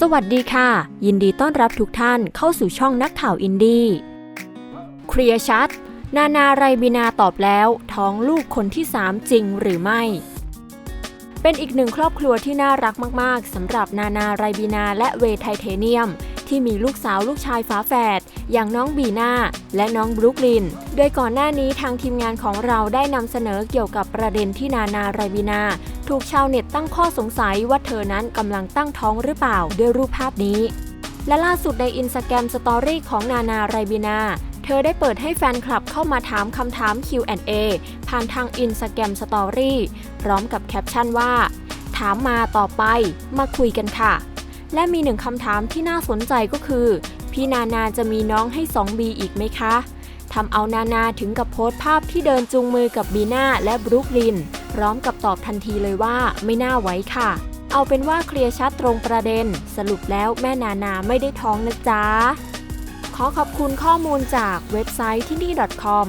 สวัสดีค่ะ ยินดีต้อนรับทุกท่านเข้าสู่ช่องนักข่าวอินดี้เคลียร์ชัด นานาไรบินาตอบแล้ว ท้องลูกคนที่ 3 จริงหรือไม่ เป็นอีกหนึ่งครอบครัวที่น่ารักมาก ๆสำหรับนานาไรบินาและเวย์ไทเทเนียม ที่มีลูกสาวลูกชายฝาแฝดอย่างน้องบีน่าและน้องบรุกลิน โดยก่อนหน้านี้ทางทีมงานของเราได้นำเสนอเกี่ยวกับประเด็นที่นานาไรบินาถูกชาวเน็ตตั้งข้อสงสัยว่าเธอนั้นกำลังตั้งท้องหรือเปล่าด้วยรูปภาพนี้ และล่าสุดในอินสตาแกรมสตอรี่ของนานาไรบินาเธอได้เปิดให้แฟนคลับเข้ามาถามคำถาม Q&A ผ่านทางอินสตาแกรมสตอรี่พร้อมกับแคปชั่นว่า ถามมาต่อไป มาคุยกันค่ะ และมีหนึ่งคำถามที่น่าสนใจก็คือ พี่นานาจะมีน้องให้ 2B อีกไหมคะทำเอานานาถึงกับโพสต์ภาพที่เดินจูงมือกับบีน่าและบรุกลิน พร้อมกับตอบทันทีเลยว่าไม่น่าไว้ค่ะ เอาเป็นว่าเคลียร์ชัดตรงประเด็น สรุปแล้วแม่นานาไม่ได้ท้องนะจ๊ะ ขอขอบคุณข้อมูลจากเว็บไซต์ที่นี่ .com